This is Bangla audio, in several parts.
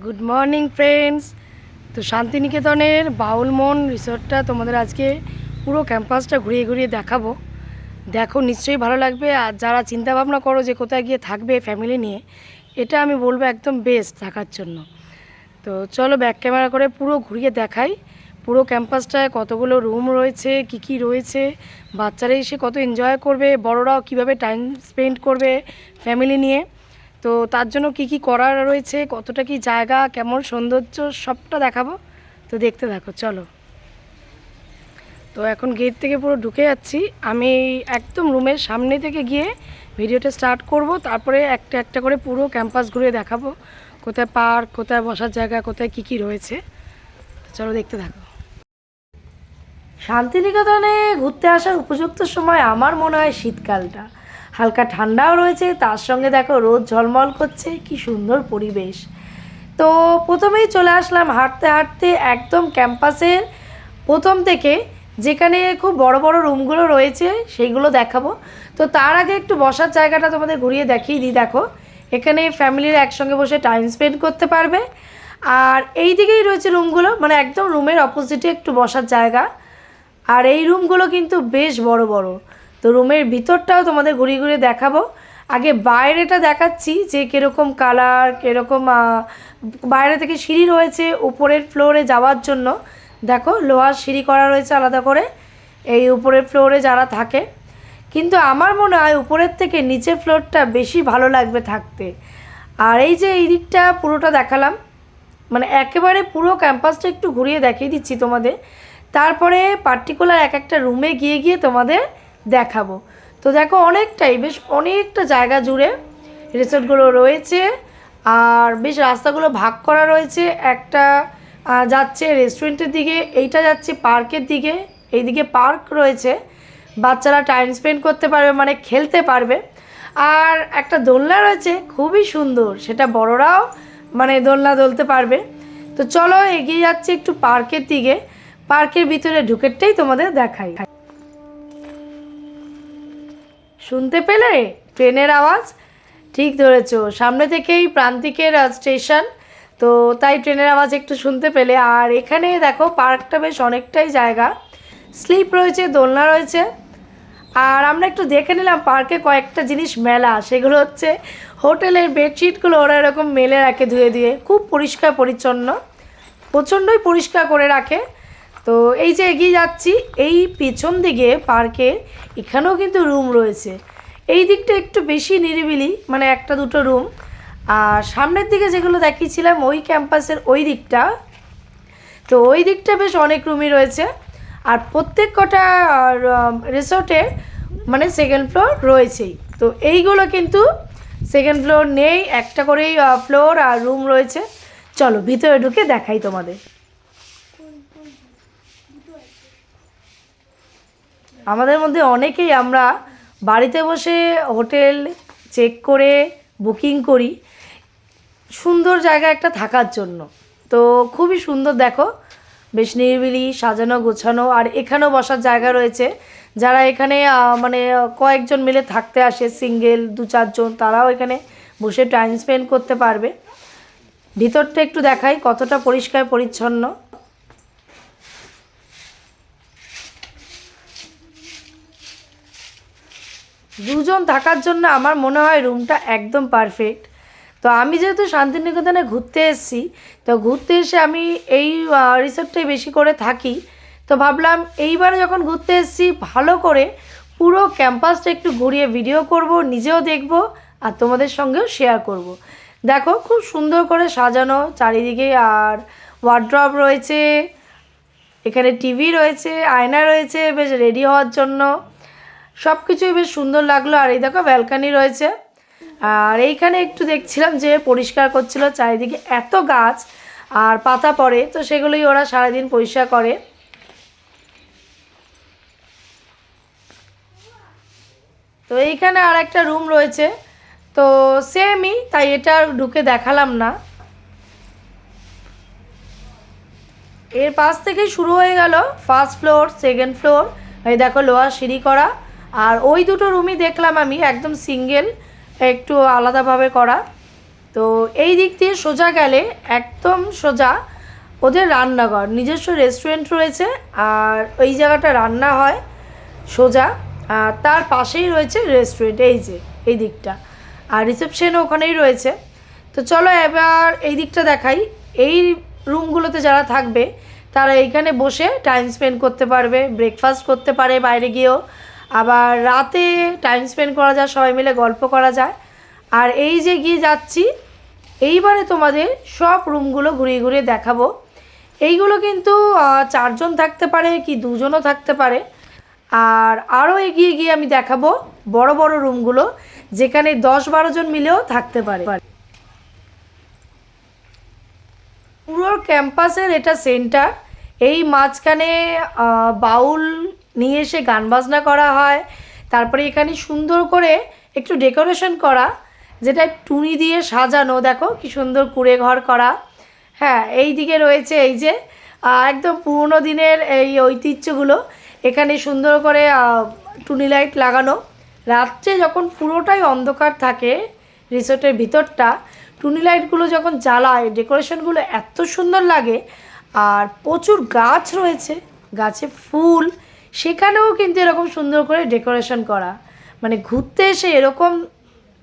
গুড মর্নিং ফ্রেন্ডস তো শান্তিনিকেতনের বাউল মন রিসোর্টটা তোমাদের আজকে পুরো ক্যাম্পাসটা ঘুরিয়ে ঘুরিয়ে দেখাবো। দেখো, নিশ্চয়ই ভালো লাগবে। আর যারা চিন্তা ভাবনা করো যে কোথায় গিয়ে থাকবে ফ্যামিলি নিয়ে, এটা আমি বলব একদম বেস্ট থাকার জন্য। তো চলো ব্যাক ক্যামেরা করে পুরো ঘুরিয়ে দেখাই। পুরো ক্যাম্পাসটায় কতগুলো রুম রয়েছে, কি কি রয়েছে বাচ্চারা এসে কত এনজয় করবে, বড়রাও কীভাবে টাইম স্পেন্ড করবে ফ্যামিলি নিয়ে। তো তার জন্য কি কি করার রয়েছে, কতটা কি জায়গা, কেমন সৌন্দর্য, সবটা দেখাবো। তো দেখতে থাকো, চলো। তো এখন গেট থেকে পুরো ঢুকে যাচ্ছি। আমি একদম রুমের সামনে থেকে গিয়ে ভিডিওটা স্টার্ট করব, তারপরে একটা একটা করে পুরো ক্যাম্পাস ঘুরে দেখাবো। কোথায় পার্ক কোথায় বসার জায়গা, কোথায় কি কি রয়েছে। চলো দেখতে থাকো। শান্তিনিকেতনে ঘুরতে আসার উপযুক্ত সময় আমার মনে হয় শীতকালটা। হালকা ঠান্ডাও রয়েছে, তার সঙ্গে দেখো রোদ ঝলমল করছে, কি সুন্দর পরিবেশ। তো প্রথমেই চলে আসলাম হাঁটতে হাঁটতে একদম ক্যাম্পাসের প্রথম থেকে যেখানে খুব বড় বড় রুমগুলো রয়েছে, সেইগুলো দেখাবো। তো তার আগে একটু বসার জায়গাটা তোমাদের ঘুরিয়ে দেখিয়ে দিই, দেখো। এখানে ফ্যামিলির একসঙ্গে বসে টাইম স্পেন্ড করতে পারবে। আর এই দিকেই রয়েছে রুমগুলো মানে একদম রুমের অপোজিটে একটু বসার জায়গা। আর এই রুমগুলো কিন্তু বেশ বড় বড়। তো রুমের ভিতরটাও তোমাদের ঘুরিয়ে ঘুরিয়ে দেখাবো। আগে বাইরেটা দেখাচ্ছি যে কীরকম কালার, কীরকম বাইরে থেকে সিঁড়ি রয়েছে উপরের ফ্লোরে যাওয়ার জন্য। দেখো, লোহার সিঁড়ি করা রয়েছে আলাদা করে, এই উপরের ফ্লোরে যারা থাকে। কিন্তু আমার মনে হয় উপরের থেকে নিচের ফ্লোরটা বেশি ভালো লাগবে থাকতে। আর এই যে এই দিকটা পুরোটা দেখালাম মানে একেবারে পুরো ক্যাম্পাসটা একটু ঘুরিয়ে দেখিয়ে দিচ্ছি তোমাদের। তারপরে পার্টিকুলার এক একটা রুমে গিয়ে গিয়ে তোমাদের দেখাবো। তো দেখো অনেকটাই, বেশ অনেকটা জায়গা জুড়ে রিসোর্টগুলো রয়েছে আর বেশ রাস্তাগুলো ভাগ করা রয়েছে। একটা যাচ্ছে রেস্টুরেন্টের দিকে, এইটা যাচ্ছে পার্কের দিকে, এইদিকে পার্ক রয়েছে। বাচ্চারা টাইম স্পেন্ড করতে পারবে মানে খেলতে পারবে। আর একটা দোলনা রয়েছে, খুবই সুন্দর, সেটা বড়রাও মানে দোলনা দোলতে পারবে। তো চলো এগিয়ে যাচ্ছি একটু পার্কের দিকে পার্কের ভিতরে ঢুকেরটাই তোমাদের দেখাই। শুনতে পেলে? ট্রেনের আওয়াজ? ঠিক ধরেছো। সামনে থেকেই প্রান্তিকের স্টেশন। তো তাই ট্রেনের আওয়াজ একটু শুনতে পেলে। আর এখানে দেখো, পার্কটা বেশ অনেকটাই জায়গা। স্লিপ রয়েছে, দোলনা রয়েছে। আর আমরা একটু দেখে নিলাম পার্কে কয়েকটা জিনিস মেলা। সেগুলো হচ্ছে হোটেলের বেডশিটগুলো ওরা এরকম মেলে রাখে ধুয়ে ধুয়ে। খুব পরিষ্কার পরিচ্ছন্ন। প্রচণ্ডই পরিষ্কার করে রাখে। তো এই যে এগিয়ে যাচ্ছি, এই পিছন দিকে পার্কে এখানেও কিন্তু রুম রয়েছে। এই দিকটা একটু বেশি নিরিবিলি মানে একটা দুটো রুম। আর সামনের দিকে যেগুলো দেখিয়েছিলাম, ওই ক্যাম্পাসের ওই দিকটা। তো ওই দিকটা বেশ অনেক রুমই রয়েছে। আর প্রত্যেক কটা রিসোর্টের মানে সেকেন্ড ফ্লোর রয়েছেই। তো এইগুলো কিন্তু সেকেন্ড ফ্লোর নেই, একটা করেই ফ্লোর আর রুম রয়েছে। চলো ভিতরে ঢুকে দেখাই তোমাদের। আমাদের মধ্যে অনেকেই আমরা বাড়িতে বসে হোটেল চেক করে বুকিং করি। সুন্দর জায়গা একটা থাকার জন্য। তো খুবই সুন্দর দেখো, বেশ নিরিবিলি, সাজানো, গোছানো, আর এখানেও বসার জায়গা রয়েছে। যারা এখানে মানে কয়েকজন মিলে থাকতে আসে, সিঙ্গেল, দু চারজন, তারাও এখানে বসে টাইম স্পেন্ড করতে পারবে। ভিতরটা একটু দেখাই, কতটা পরিষ্কার, পরিচ্ছন্ন। দুজন থাকার জন্য আমার মনে হয় রুমটা একদম পারফেক্ট তো আমি যেহেতু শান্তিনিকেতনে ঘুরতে এসেছি, তো ঘুরতে এসে আমি এই রিসোর্টটাই বেশি করে থাকি। তো ভাবলাম এইবারে যখন ঘুরতে এসেছি, ভালো করে পুরো ক্যাম্পাসটা একটু ঘুরিয়ে ভিডিও করব, নিজেও দেখব আর তোমাদের সঙ্গেও শেয়ার করব। দেখো, খুব সুন্দর করে সাজানো চারিদিকে আর ওয়ার্ড্রপ রয়েছে, এখানে টিভি রয়েছে, আয়না রয়েছে, বেশ রেডি হওয়ার জন্য। সব কিছুই বেশ সুন্দর লাগল। আর এই দেখো ব্যালকানি রয়েছে। আর এইখানে একটু দেখছিলাম যে পরিষ্কার করছিল চারিদিকে এত গাছ আর পাতা পড়ে, তো সেগুলোই ওরা সারাদিন পরিষ্কার করে। তো এইখানে আর একটা রুম রয়েছে। তো সেমই তাই এটা ঢুকে দেখালাম না। এর পাশ থেকে শুরু হয়ে গেল ফার্স্ট ফ্লোর সেকেন্ড ফ্লোর এই দেখো, লোহার সিঁড়ি করা। আর ওই দুটো রুমই দেখলাম আমি, একদম সিঙ্গেল একটু আলাদাভাবে করা। তো এই দিক দিয়ে সোজা গেলে একদম সোজা ওদের রান্নাঘর। নিজস্ব রেস্টুরেন্ট রয়েছে আর ওই জায়গাটা রান্না হয় সোজা। তার পাশেই রয়েছে রেস্টুরেন্ট এই যে, এই দিকটা। আর রিসেপশনও ওখানেই রয়েছে। তো চলো এবার এই দিকটা দেখাই। এই রুমগুলোতে যারা থাকবে, তারা এইখানে বসে টাইম স্পেন্ড করতে পারবে ব্রেকফাস্ট করতে পারে বাইরে গিয়েও। আবার রাতে টাইম স্পেন্ড করা যায়, সবাই মিলে গল্প করা যায়। আর এই যে গিয়ে যাচ্ছি, এইবারে তোমাদের সব রুমগুলো ঘুরিয়ে ঘুরিয়ে দেখাবো। এইগুলো কিন্তু চারজন থাকতে পারে কি দুজনও থাকতে পারে। আর আরও এগিয়ে গিয়ে আমি দেখাবো বড় বড় রুমগুলো যেখানে দশ বারো জন মিলেও থাকতে পারে। পুরো ক্যাম্পাসের এটা সেন্টার এই মাঝখানে বাউল নিয়ে এসে গান বাজনা করা হয়। তারপরে এখানে সুন্দর করে একটু ডেকোরেশন করা, যেটা টুনি দিয়ে সাজানো। দেখো কি সুন্দর কুড়ে ঘর করা। হ্যাঁ এই দিকে রয়েছে এই যে একদম পুরনো দিনের এই ঐতিহ্যগুলো। এখানে সুন্দর করে টুনি লাইট লাগানো। রাত্রে যখন পুরোটাই অন্ধকার থাকে রিসোর্টের ভিতরটা, টুনি লাইটগুলো যখন জ্বালায়, ডেকোরেশনগুলো এত সুন্দর লাগে। আর প্রচুর গাছ রয়েছে, গাছে ফুল। সেখানেও কিন্তু এরকম সুন্দর করে ডেকোরেশন করা। মানে ঘুরতে এসে এরকম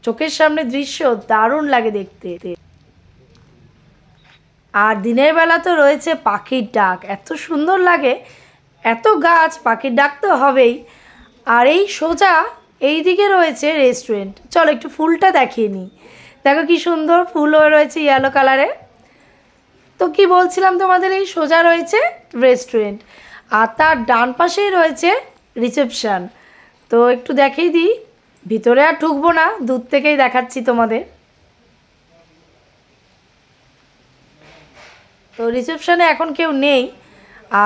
চোখের সামনে দৃশ্য দারুণ লাগে দেখতে। আর দিনের বেলা তো রয়েছে পাখির ডাক। এত সুন্দর লাগে। এত গাছ, পাখির ডাক তো হবেই। আর এই সোজা এই দিকে রয়েছে রেস্টুরেন্ট। চলো একটু ফুলটা দেখিয়ে নিই। দেখো কি সুন্দর ফুলও রয়েছে ইয়েলো কালারের তো কি বলছিলাম তোমাদের? এই সোজা রয়েছে রেস্টুরেন্ট। আর তার ডান পাশেই রয়েছে রিসেপশান। তো একটু দেখেই দিই, ভিতরে আর ঢুকবো না, দূর থেকেই দেখাচ্ছি তোমাদের। তো রিসেপশানে এখন কেউ নেই,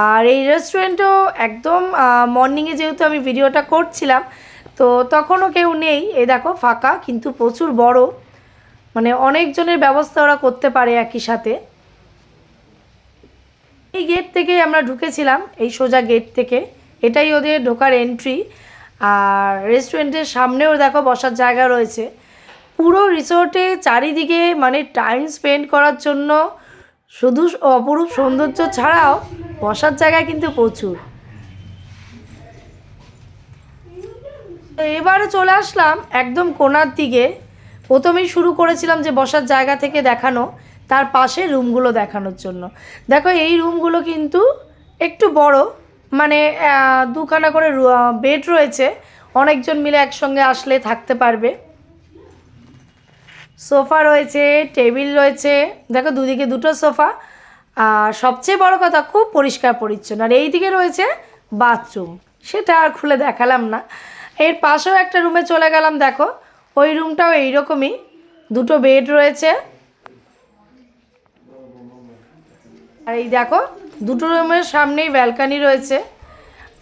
আর এই রেস্টুরেন্টও একদম মর্নিংয়ে যেহেতু আমি ভিডিওটা করছিলাম, তো তখনও কেউ নেই। এ দেখো, ফাঁকা, কিন্তু প্রচুর বড়। মানে অনেকজনের ব্যবস্থা ওরা করতে পারে একই সাথে। এই গেট থেকেই আমরা ঢুকেছিলাম, এই সোজা গেট থেকে। এটাই ওদের ঢোকার এন্ট্রি আর রেস্টুরেন্টের সামনেও দেখো বসার জায়গা রয়েছে। পুরো রিসোর্টে চারিদিকে মানে টাইম স্পেন্ড করার জন্য শুধু অপরূপ সৌন্দর্য ছাড়াও বসার জায়গা কিন্তু প্রচুর। এবারে চলে আসলাম একদম কোনার দিকে। প্রথমেই শুরু করেছিলাম যে বসার জায়গা থেকে দেখানো। তার পাশে রুমগুলো দেখানোর জন্য। দেখো এই রুমগুলো কিন্তু একটু বড় মানে দুখানা করে বেড রয়েছে। অনেকজন মিলে একসঙ্গে আসলে থাকতে পারবে। সোফা রয়েছে, টেবিল রয়েছে। দেখো দুদিকে দুটো সোফা। আর সবচেয়ে বড় কথা, খুব পরিষ্কার পরিচ্ছন্ন। আর এই দিকে রয়েছে বাথরুম। সেটা আর খুলে দেখালাম না। এর পাশেও একটা রুমে চলে গেলাম, দেখো। ওই রুমটাও এইরকমই। দুটো বেড রয়েছে। আর এই দেখো, দুটো রুমের সামনেই ব্যালকানি রয়েছে।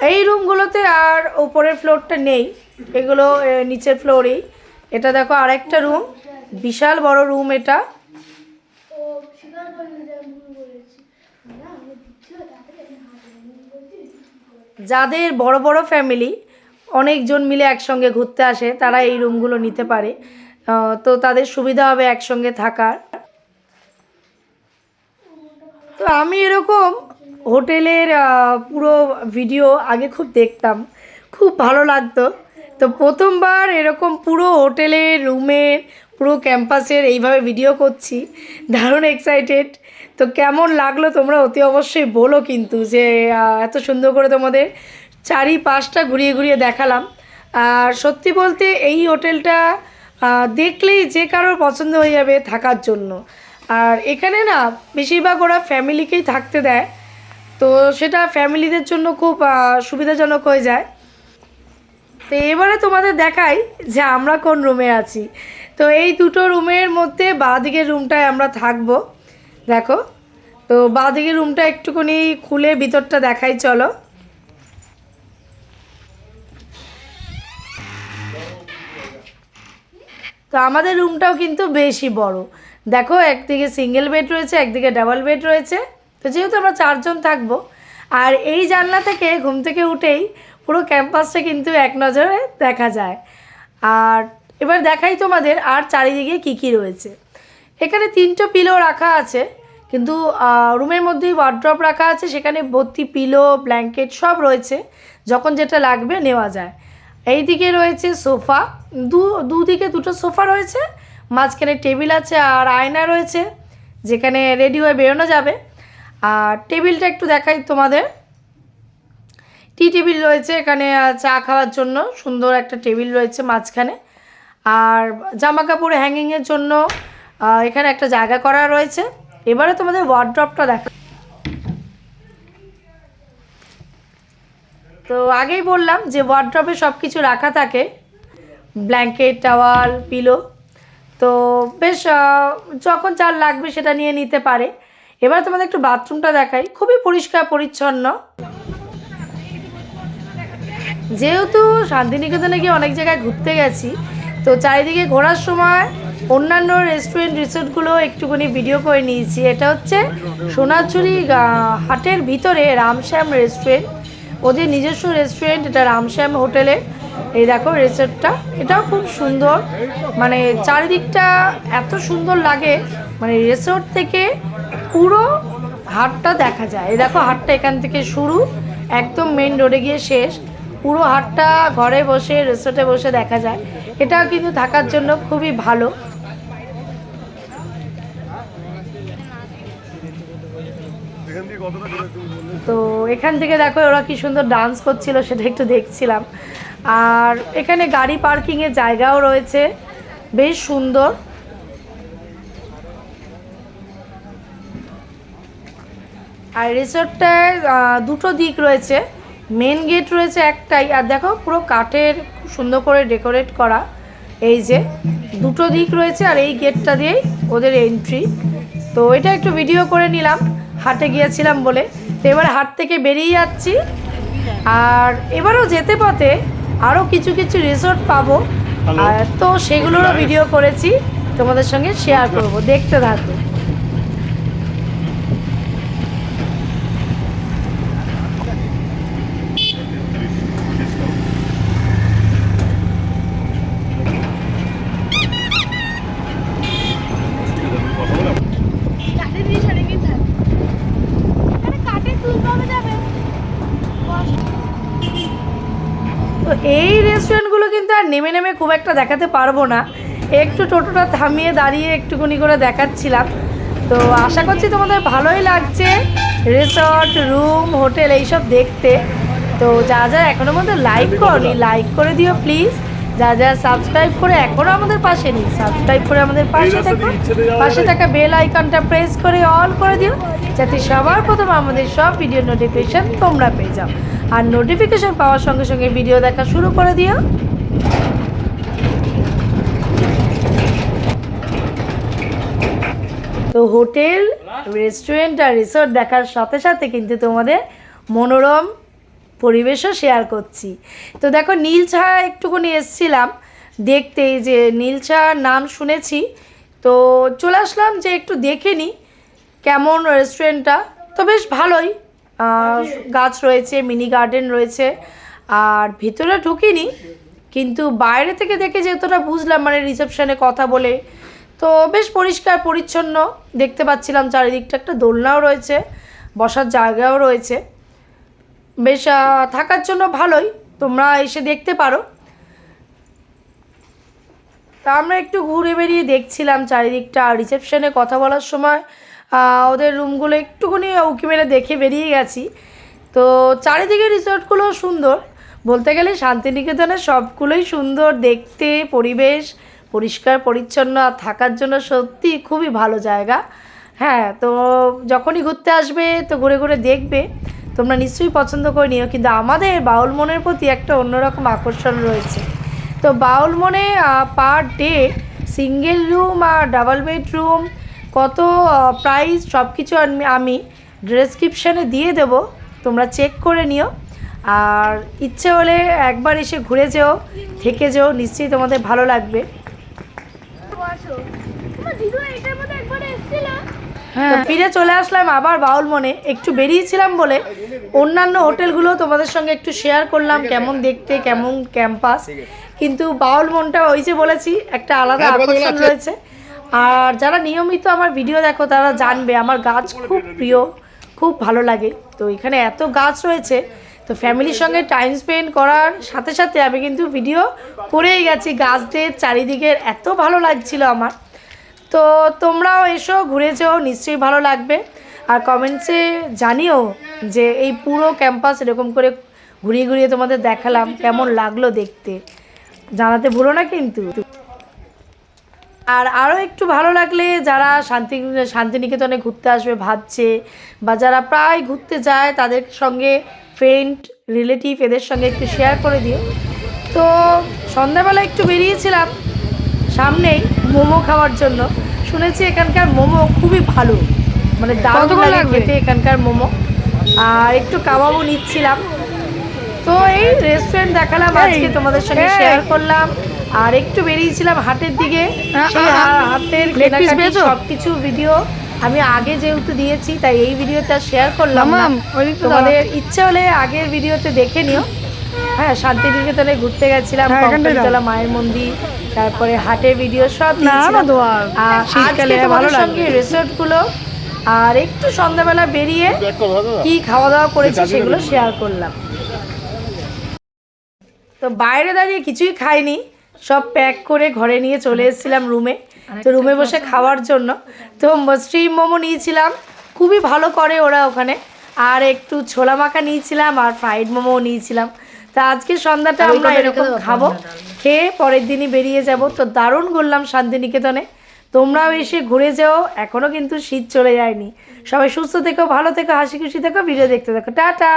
এই রুমগুলোতে আর ওপরের ফ্লোরটা নেই, এগুলো নিচের ফ্লোরেই এটা দেখো আরেকটা রুম বিশাল বড় রুম এটা। যাদের বড় বড় ফ্যামিলি অনেকজন মিলে একসঙ্গে ঘুরতে আসে, তারা এই রুমগুলো নিতে পারে। তো তাদের সুবিধা হবে একসঙ্গে থাকার। তো আমি এরকম হোটেলের পুরো ভিডিও আগে খুব দেখতাম। খুব ভালো লাগতো। তো প্রথমবার এরকম পুরো হোটেলের রুমের পুরো ক্যাম্পাসের এইভাবে ভিডিও করছি। দারুণ এক্সাইটেড তো কেমন লাগল তোমরা অতি অবশ্যই বলো কিন্তু যে এত সুন্দর করে তোমাদের চারি পাঁচটা ঘুরিয়ে ঘুরিয়ে দেখালাম। আর সত্যি বলতে এই হোটেলটা দেখলেই যে কারোর পছন্দ হয়ে যাবে থাকার জন্য। আর এখানে না, বেশিরভাগ ওরা ফ্যামিলিকেই থাকতে দেয়। তো সেটা ফ্যামিলিদের জন্য খুব সুবিধাজনক হয়ে যায়। তো এবারে তোমাদের দেখাই যে আমরা কোন রুমে আছি। তো এই দুটো রুমের মধ্যে বাঁদিকের রুমটায় আমরা থাকব। দেখো, তো বাঁদিকের রুমটা একটুখানি খুলে ভিতরটা দেখাই, চলো। তো আমাদের রুমটাও কিন্তু বেশি বড়। দেখো, একদিকে সিঙ্গেল বেড রয়েছে, একদিকে ডাবল বেড রয়েছে। তো যেহেতু আমরা চারজন থাকব, আর এই জানলা থেকে ঘুম থেকে উঠেই পুরো ক্যাম্পাসটা কিন্তু এক নজরে দেখা যায়। আর এবার দেখাই তোমাদের, আর চারিদিকে কি কি রয়েছে। এখানে তিনটে পিলো রাখা আছে, কিন্তু রুমের মধ্যেই ওয়ার্ড্রপ রাখা আছে, সেখানে ভর্তি পিলো ব্ল্যাঙ্কেট সব রয়েছে। যখন যেটা লাগবে নেওয়া যায়। এই দিকে রয়েছে সোফা দু, দুদিকে দুটো সোফা রয়েছে মাঝখানে টেবিল আছে আর আয়না রয়েছে, যেখানে রেডি হয়ে বেরোনো যাবে। আর টেবিলটা একটু দেখাই তোমাদের। টি টেবিল রয়েছে এখানে চা খাওয়ার জন্য সুন্দর একটা টেবিল রয়েছে মাঝখানে। আর জামা কাপড় হ্যাঙ্গিংয়ের জন্য এখানে একটা জায়গা করা রয়েছে। এবারে তোমাদের ওয়ার্ড্রপটা দেখা। তো আগেই বললাম যে ওয়ার্ড্রপে সব কিছু রাখা থাকে। ব্ল্যাঙ্কেট টাওয়াল পিলো তো বেশ যখন যার লাগবে সেটা নিয়ে নিতে পারে। এবার তোমাদের একটু বাথরুমটা দেখাই। খুবই পরিষ্কার পরিচ্ছন্ন। যেহেতু শান্তিনিকেতনে গিয়ে অনেক জায়গায় ঘুরতে গেছি তো চারিদিকে ঘোরার সময় অন্যান্য রেস্টুরেন্ট রিসোর্টগুলো একটুখানি ভিডিও করে নিয়েছি। এটা হচ্ছে সোনাঝুরি আহ, হাটের ভিতরে রামশ্যাম রেস্টুরেন্ট ওদের নিজস্ব রেস্টুরেন্ট এটা রামশ্যাম হোটেলে এই দেখো রিসোর্টটা এটাও খুব সুন্দর। মানে চারিদিকটা এত সুন্দর লাগে। মানে রিসোর্ট থেকে পুরো হাটটা দেখা যায়। এই দেখো হাটটা এখান থেকে শুরু। একদম মেন রোডে গিয়ে শেষ। পুরো হাটটা ঘরে বসে রিসোর্টে বসে দেখা যায়। এটাও কিন্তু থাকার জন্য খুবই ভালো। তো এখান থেকে দেখো ওরা কি সুন্দর ডান্স করছিল সেটা একটু দেখছিলাম। আর এখানে গাড়ি পার্কিংয়ের জায়গাও রয়েছে, বেশ সুন্দর। আর রিসোর্টটায় দুটো দিক রয়েছে, মেন গেট রয়েছে একটাই, আর দেখো পুরো কাঠের সুন্দর করে ডেকোরেট করা, এই যে দুটো দিক রয়েছে আর এই গেটটা দিয়েই ওদের এন্ট্রি। তো এটা একটু ভিডিও করে নিলাম, হাটে গিয়েছিলাম বলে। তো এবার হাট থেকে বেরিয়ে যাচ্ছি, আর এবারও যেতে পথে আরও কিছু কিছু রিসোর্ট পাবো। আর তো সেগুলোরও ভিডিও করেছি তোমাদের সঙ্গে শেয়ার করব। দেখতে থাকো কাঠের জিনিস অনেকদিন থাকে এখানে কাঠের টুল পাওয়া যাবে তো এই রেস্টুরেন্টগুলো কিন্তু আর নেমে নেমে খুব একটা দেখাতে পারব না। একটু টোটোটা থামিয়ে দাঁড়িয়ে একটুখানি করে দেখাচ্ছিলাম। তো আশা করছি তোমাদের ভালোই লাগছে। রিসর্ট রুম হোটেল এইসব দেখতে। তো যা যা এখনও মধ্যে লাইক করনি লাইক করে দিও প্লিজ যা যা সাবস্ক্রাইব করে এখনও আমাদের পাশে নেই সাবস্ক্রাইব করে আমাদের পাশে থাকো। পাশে থাকা বেল আইকনটা প্রেস করে অল করে দিও যাতে সবার প্রথম আমাদের সব ভিডিও নোটিফিকেশান তোমরা পেয়ে যাও। আর নোটিফিকেশান পাওয়ার সঙ্গে সঙ্গে ভিডিও দেখা শুরু করে দিও। তো হোটেল, রেস্টুরেন্ট আর রিসোর্ট দেখার সাথে সাথে কিন্তু তোমাদের মনোরম পরিবেশও শেয়ার করছি। তো দেখো নীল চা একটুখানি এসছিলাম দেখতে যে নীল চার নাম শুনেছি। তো চলে আসলাম যে একটু দেখে নিই কেমন রেস্টুরেন্টটা। তো বেশ ভালোই। গাছ রয়েছে, মিনি গার্ডেন রয়েছে। আর ভিতরে ঢুকিনি, কিন্তু বাইরে থেকে দেখে যেহেতুটা বুঝলাম মানে রিসেপশনে কথা বলে তো বেশ পরিষ্কার, পরিচ্ছন্ন। দেখতে পাচ্ছিলাম চারিদিকটা একটা দোলনাও রয়েছে, বসার জায়গাও রয়েছে। বেশ থাকার জন্য ভালোই, তোমরা এসে দেখতে পারো। তা আমরা একটু ঘুরে বেরিয়ে দেখছিলাম চারিদিকটা রিসেপশনে কথা বলার সময় ওদের রুমগুলো একটুখানি উকি মেরে দেখে বেরিয়ে গেছি। তো চারিদিকে রিসোর্টগুলো সুন্দর, বলতে গেলে শান্তিনিকেতনের সবগুলোই সুন্দর, দেখতে, পরিবেশ পরিষ্কার, পরিচ্ছন্ন থাকার জন্য সত্যি খুবই ভালো জায়গা। হ্যাঁ তো যখনই ঘুরতে আসবে তো ঘুরে ঘুরে দেখবে। তোমরা নিশ্চয়ই পছন্দ করে নিও, কিন্তু আমাদের বাউল মনের প্রতি একটা অন্যরকম আকর্ষণ রয়েছে। তো বাউল মনে পার ডে, সিঙ্গেল রুম আর ডাবল বেডরুম, কত প্রাইস সব কিছু আমি আমি ডেসক্রিপশানে দিয়ে দেবো, তোমরা চেক করে নিও। আর ইচ্ছে হলে একবার এসে ঘুরে যেও, থেকে যেও, নিশ্চয়ই তোমাদের ভালো লাগবে বসো আমার দিদু এটার মধ্যে একবার এসেছিল তো ফিরে চলে আসলাম আবার বাউল মনে। একটু বেরিয়েছিলাম বলে অন্যান্য হোটেলগুলো তোমাদের সঙ্গে একটু শেয়ার করলাম কেমন দেখতে কেমন ক্যাম্পাস কিন্তু বাউল মনটা ওই যে বলেছি একটা আলাদা আকর্ষণ রয়েছে। আর যারা নিয়মিত আমার ভিডিও দেখো তারা জানবে আমার গাছ খুব প্রিয় খুব ভালো লাগে। তো এখানে এত গাছ রয়েছে তো ফ্যামিলির সঙ্গে টাইম স্পেন্ড করার সাথে সাথে আমি কিন্তু ভিডিও করেই গেছি। গাছদের চারিদিকের এত ভালো লাগছিল আমার। তো তোমরাও এসো, ঘুরে যেও, নিশ্চয়ই ভালো লাগবে। আর কমেন্টসে জানিও যে এই পুরো ক্যাম্পাস এরকম করে ঘুরিয়ে ঘুরিয়ে তোমাদের দেখালাম, কেমন লাগল দেখতে। জানাতে ভুলো না কিন্তু। আর আরও একটু ভালো লাগলে যারা শান্তি, শান্তিনিকেতনে ঘুরতে আসবে, ভাবছে, বা যারা প্রায় ঘুরতে যায়, তাদের সঙ্গে ফ্রেন্ড রিলেটিভ এদের সঙ্গে একটু শেয়ার করে দিও। তো সন্ধ্যাবেলা একটু বেরিয়েছিলাম সামনেই মোমো খাওয়ার জন্য। শুনেছি এখানকার মোমো খুবই ভালো। মানে দারুণ লাগে? খেতে এখানকার মোমো। আর একটু কাবাবও নিচ্ছিলাম। তো এই রেস্টুরেন্ট দেখালাম আজকে তোমাদের সঙ্গে শেয়ার করলাম। আর একটু বেরিয়েছিলাম হাটের দিকে। হ্যাঁ, হ্যাঁ, হা- হাটের leg piece কেনাকাটি সব কিছু ভিডিও আমি আগে যেহেতু দিয়েছি তাই এই ভিডিওতে শেয়ার করলাম তোমাদের ইচ্ছে হলে আগের ভিডিওতে দেখে নিও। হ্যাঁ শান্তিনিকেতনে ঘুরতে গেছিলাম হ্যাঁ। কঙ্কালীতলা মায়ের মন্দির তারপরে হাটের ভিডিও সব শীতকালে ভালো। সঙ্গে রিসোর্টগুলো আর একটু সন্ধ্যাবেলা বেরিয়ে কি খাওয়া দাওয়া করেছি সেগুলো শেয়ার করলাম। তো বাইরে দাঁড়িয়ে কিছুই খাইনি সব প্যাক করে ঘরে নিয়ে চলে এসেছিলাম রুমে তো রুমে বসে খাওয়ার জন্য তো স্ট্রিম মোমো নিয়েছিলাম। খুবই ভালো করে ওরা ওখানে। আর একটু ছোলা মাখা নিয়েছিলাম আর ফ্রাইড মোমো নিয়েছিলাম। তা আজকে সন্ধ্যাটা আমরা এরকম খাব। খেয়ে পরের দিনই বেরিয়ে যাব। তো দারুণ ঘুরলাম শান্তিনিকেতনে। তোমরাও এসে ঘুরে যাও। এখনও কিন্তু শীত চলে যায়নি। সবাই সুস্থ থেকো ভালো থেকো হাসি খুশি থেকো ভিডিও দেখতে থাকো। টাটা!